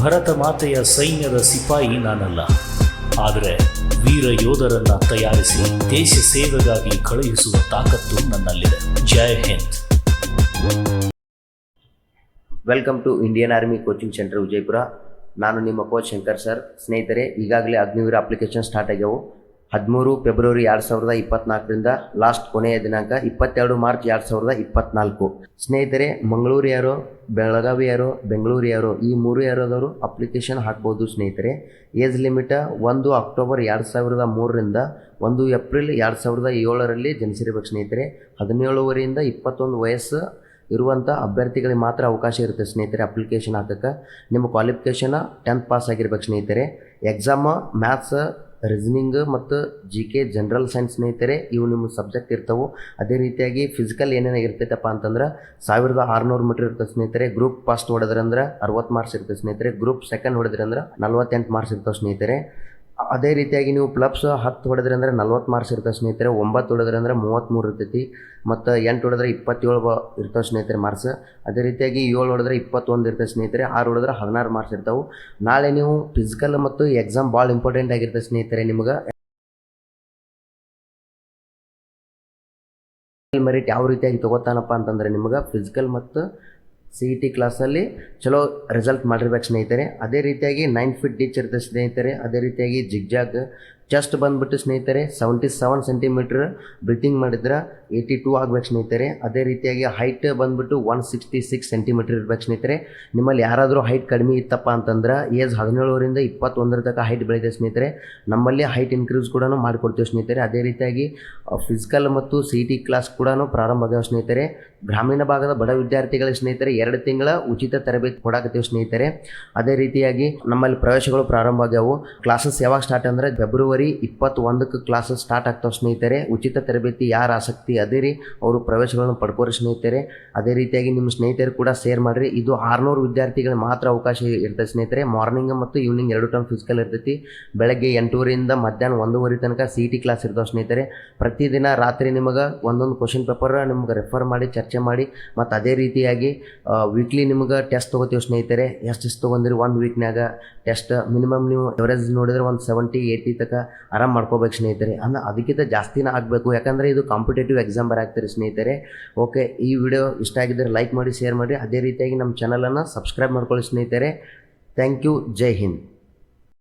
ಭರತ ಮಾತೆಯ ಸೈನ್ಯದ ಸಿಪಾಯಿ ನಾನಲ್ಲ. ಆದರೆ ವೀರ ಯೋಧರನ್ನ ತಯಾರಿಸಿ ದೇಶ ಸೇವೆಗಾಗಿ ಕಳುಹಿಸುವ ತಾಕತ್ತು ನನ್ನಲ್ಲಿದೆ. ಜೈ Hind. Welcome to Indian army coaching centre Vijayapura. ನಾನು ನಿಮ್ಮ ಕೋಚ್ ಶಂಕರ್ ಸರ್. ಸ್ನೇಹಿತರೆ, ಈಗಾಗಲೇ ಅಗ್ನಿವೀರ ಅಪ್ಲಿಕೇಶನ್ ಸ್ಟಾರ್ಟ್ ಆಗ್ಯಾವು. ಹದಿಮೂರು ಫೆಬ್ರವರಿ ಎರಡು ಸಾವಿರದ ಇಪ್ಪತ್ನಾಲ್ಕರಿಂದ ಲಾಸ್ಟ್ ಕೊನೆಯ ದಿನಾಂಕ ಇಪ್ಪತ್ತೆರಡು ಮಾರ್ಚ್ ಎರಡು ಸಾವಿರದ ಇಪ್ಪತ್ನಾಲ್ಕು. ಸ್ನೇಹಿತರೆ, ಮಂಗಳೂರು ಯಾರೋ, ಬೆಳಗಾವಿ ಯಾರೋ, ಬೆಂಗಳೂರು ಯಾರೋ, ಈ ಮೂರು ಯಾರೋದವರು ಅಪ್ಲಿಕೇಶನ್ ಹಾಕ್ಬೋದು ಸ್ನೇಹಿತರೆ. ಏಜ್ ಲಿಮಿಟ ಒಂದು ಅಕ್ಟೋಬರ್ ಎರಡು ಸಾವಿರದ ಮೂರರಿಂದ ಒಂದು ಏಪ್ರಿಲ್ ಎರಡು ಸಾವಿರದ ಏಳರಲ್ಲಿ ಜನಿಸಿರ್ಬೇಕು ಸ್ನೇಹಿತರೆ. ಹದಿನೇಳುವರೆಯಿಂದ ಇಪ್ಪತ್ತೊಂದು ವಯಸ್ಸು ಇರುವಂಥ ಅಭ್ಯರ್ಥಿಗಳಿಗೆ ಮಾತ್ರ ಅವಕಾಶ ಇರುತ್ತೆ ಸ್ನೇಹಿತರೆ ಅಪ್ಲಿಕೇಶನ್ ಹಾಕಕ್ಕೆ. ನಿಮ್ಮ ಕ್ವಾಲಿಫಿಕೇಷನ್ ಟೆಂತ್ ಪಾಸ್ ಆಗಿರ್ಬೇಕು ಸ್ನೇಹಿತರೆ. ಎಕ್ಸಾಮ ಮ್ಯಾಥ್ಸ್ ರೀಸನಿಂಗ್ ಮತ್ತು ಜಿ ಕೆ ಜನರಲ್ ಸೈನ್ಸ್ ಸ್ನೇಹಿತರೆ, ಇವು ನಿಮ್ಮ ಸಬ್ಜೆಕ್ಟ್ ಇರ್ತವೆ. ಅದೇ ರೀತಿಯಾಗಿ ಫಿಸಿಕಲ್ ಏನೇನು ಇರ್ತೈತಪ್ಪ ಅಂತಂದ್ರೆ ಸಾವಿರದ ಆರುನೂರು ಮೀಟರ್ ಇರ್ತದೆ ಸ್ನೇಹಿತರೆ ಗ್ರೂಪ್ ಫಸ್ಟ್ ಹೊಡೆದ್ರಂದ್ರೆ ಅರವತ್ತು ಮಾರ್ಕ್ಸ್ ಇರ್ತದೆ ಸ್ನೇಹಿತರೆ ಗ್ರೂಪ್ ಸೆಕೆಂಡ್ ಹೊಡೆದ್ರಂದ್ರೆ ನಲ್ವತ್ತೆಂಟು ಮಾರ್ಕ್ಸ್ ಇರ್ತವೆ ಸ್ನೇಹಿತರೆ. ಅದೇ ರೀತಿಯಾಗಿ ನೀವು ಪ್ಲಬ್ಸ್ ಹತ್ತು ಹೊಡೆದ್ರಿ ಅಂದರೆ ನಲ್ವತ್ತು ಮಾರ್ಕ್ಸ್ ಇರ್ತವೆ ಸ್ನೇಹಿತರೆ, ಒಂಬತ್ತು ಹೊಡೆದ್ರಿ ಅಂದ್ರೆ ಮೂವತ್ತ್ಮೂರು ಇರ್ತೈತಿ, ಮತ್ತು ಎಂಟು ಹೊಡೆದ್ರೆ ಇಪ್ಪತ್ತೇಳು ಬ ಇರ್ತವೆ ಸ್ನೇಹಿತರೆ ಮಾರ್ಕ್ಸ್ ಅದೇ ರೀತಿಯಾಗಿ ಏಳು ಹೊಡೆದ್ರೆ ಇಪ್ಪತ್ತೊಂದು ಇರ್ತದೆ ಸ್ನೇಹಿತರೆ, ಆರು ಹೊಡೆದ್ರೆ ಹದಿನಾರು ಮಾರ್ಕ್ಸ್ ಇರ್ತಾವೆ. ನಾಳೆ ನೀವು ಫಿಸಿಕಲ್ ಮತ್ತು ಎಕ್ಸಾಮ್ ಭಾಳ ಇಂಪಾರ್ಟೆಂಟ್ ಆಗಿರ್ತದೆ ಸ್ನೇಹಿತರೆ ನಿಮ್ಗೆ. ಮೆರಿಟ್ ಯಾವ ರೀತಿಯಾಗಿ ತಗೋತಾನಪ್ಪ ಅಂತಂದರೆ ನಿಮ್ಗೆ ಫಿಸಿಕಲ್ ಮತ್ತು ಸಿ ಇ ಟಿ ಕ್ಲಾಸಲ್ಲಿ ಚಲೋ ರಿಸಲ್ಟ್ ಮಾಡಿರ್ಬೇಕು ಸ್ನೇಹಿತರೆ. ಅದೇ ರೀತಿಯಾಗಿ ನೈನ್ ಫಿಟ್ ಡಿಚ್ ಇರುತ್ತೆ ಸ್ನೇಹಿತರೆ. ಅದೇ ರೀತಿಯಾಗಿ ಜಿಗ್ಜಾಗ್ ಚೆಸ್ಟ್ ಬಂದ್ಬಿಟ್ಟು ಸ್ನೇಹಿತರೆ ಸೆವೆಂಟಿ ಸೆವೆನ್ ಸೆಂಟಿಮೀಟ್ರ್ ಬ್ರೀತಿಂಗ್ ಮಾಡಿದ್ರೆ ಏಯ್ಟಿ ಟೂ ಆಗ್ಬೇಕು ಸ್ನೇಹಿತರೆ. ಅದೇ ರೀತಿಯಾಗಿ ಹೈಟ್ ಬಂದ್ಬಿಟ್ಟು ಒನ್ ಸಿಕ್ಸ್ಟಿ ಸಿಕ್ಸ್ ಸೆಂಟಿಮೀಟ್ರ್ ಇರ್ಬೇಕು ಸ್ನೇಹಿತರೆ. ನಿಮ್ಮಲ್ಲಿ ಯಾರಾದರೂ ಹೈಟ್ ಕಡಿಮೆ ಇತ್ತಪ್ಪ ಅಂತಂದ್ರೆ ಏಜ್ ಹದಿನೇಳರಿಂದ ಇಪ್ಪತ್ತೊಂದರ ತನಕ ಹೈಟ್ ಬೆಳೆದಿದೆ ಸ್ನೇಹಿತರೆ. ನಮ್ಮಲ್ಲಿ ಹೈಟ್ ಇನ್ಕ್ರೀಸ್ ಕೂಡ ಮಾಡಿಕೊಡ್ತೀವಿ ಸ್ನೇಹಿತರೆ. ಅದೇ ರೀತಿಯಾಗಿ ಫಿಸಿಕಲ್ ಮತ್ತು ಸಿ ಟಿ ಕ್ಲಾಸ್ ಕೂಡ ಪ್ರಾರಂಭ ಆಗ್ಯಾವ ಸ್ನೇಹಿತರೆ. ಗ್ರಾಮೀಣ ಭಾಗದ ಬಡ ವಿದ್ಯಾರ್ಥಿಗಳ ಸ್ನೇಹಿತರೆ, ಎರಡು ತಿಂಗಳ ಉಚಿತ ತರಬೇತಿ ಕೊಡಾಕತ್ತೀವಿ ಸ್ನೇಹಿತರೆ. ಅದೇ ರೀತಿಯಾಗಿ ನಮ್ಮಲ್ಲಿ ಪ್ರವೇಶಗಳು ಪ್ರಾರಂಭ ಆಗ್ಯಾವು. ಕ್ಲಾಸಸ್ ಯಾವಾಗ ಸ್ಟಾರ್ಟ್ ಅಂದರೆ ಫೆಬ್ರವರಿ ಇಪ್ಪತ್ತೊಂದಕ್ಕೆ ಕ್ಲಾಸಸ್ ಸ್ಟಾರ್ಟ್ ಆಗ್ತಾವೆ ಸ್ನೇಹಿತರೆ. ಉಚಿತ ತರಬೇತಿ ಯಾರು ಆಸಕ್ತಿ ಅದೇ ರೀ, ಅವರು ಪ್ರವೇಶಗಳನ್ನು ಪಡ್ಕೋರಿ ಸ್ನೇಹಿತರೆ. ಅದೇ ರೀತಿಯಾಗಿ ನಿಮ್ಮ ಸ್ನೇಹಿತರು ಕೂಡ ಶೇರ್ ಮಾಡಿರಿ. ಇದು ಆರುನೂರು ವಿದ್ಯಾರ್ಥಿಗಳಿಗೆ ಮಾತ್ರ ಅವಕಾಶ ಇರ್ತದೆ ಸ್ನೇಹಿತರೆ. ಮಾರ್ನಿಂಗ್ ಮತ್ತು ಈವ್ನಿಂಗ್ ಎರಡು ಟೈಮ್ ಫಿಸಿಕಲ್ ಇರ್ತೈತಿ. ಬೆಳಗ್ಗೆ ಎಂಟೂವರೆಯಿಂದ ಮಧ್ಯಾಹ್ನ ಒಂದೂವರೆ ತನಕ ಸಿ ಟಿ ಕ್ಲಾಸ್ ಇರ್ತಾವೆ ಸ್ನೇಹಿತರೆ. ಪ್ರತಿದಿನ ರಾತ್ರಿ ನಿಮಗೆ ಒಂದೊಂದು ಕ್ವಶನ್ ಪೇಪರ್ ನಿಮ್ಗೆ ರೆಫರ್ ಮಾಡಿ, ಚರ್ಚೆ ಮಾಡಿ, ಮತ್ತು ಅದೇ ರೀತಿಯಾಗಿ ವೀಕ್ಲಿ ನಿಮ್ಗೆ ಟೆಸ್ಟ್ ತೊಗೋತೀವಿ ಸ್ನೇಹಿತರೆ. ಎಷ್ಟು ಎಷ್ಟು ತೊಗೊಂಡಿರಿ ಒಂದು ವೀಕ್ನಾಗ ಟೆಸ್ಟ್ ಮಿನಿಮಮ್ ನೀವು ಎವರೇಜ್ ನೋಡಿದ್ರೆ ಒಂದು ಸೆವೆಂಟಿ ಏಯ್ಟಿ ತನಕ ಆರಾಮ್ ಮಾಡ್ಕೋಬೇಕು ಸ್ನೇಹಿತರೆ. ಅಂದರೆ ಅದಕ್ಕಿಂತ ಜಾಸ್ತಿನೇ ಆಗಬೇಕು. ಯಾಕಂದರೆ ಇದು ಕಾಂಪಿಟೇಟಿವ್ ಎಕ್ಸಾಮ್ ಬರಾಕ್ತೀರಿ ಸ್ನೇಹಿತರೆ. ಓಕೆ ಈ ವಿಡಿಯೋ ಇಷ್ಟ ಆಗಿದ್ದರೆ ಲೈಕ್ ಮಾಡಿ ಶೇರ್ ಮಾಡಿ. ಅದೇ ರೀತಿಯಾಗಿ ನಮ್ಮ ಚಾನಲನ್ನು ಸಬ್ಸ್ಕ್ರೈಬ್ ಮಾಡ್ಕೊಳ್ಳಿ ಸ್ನೇಹಿತರೆ. Thank you Jai Hind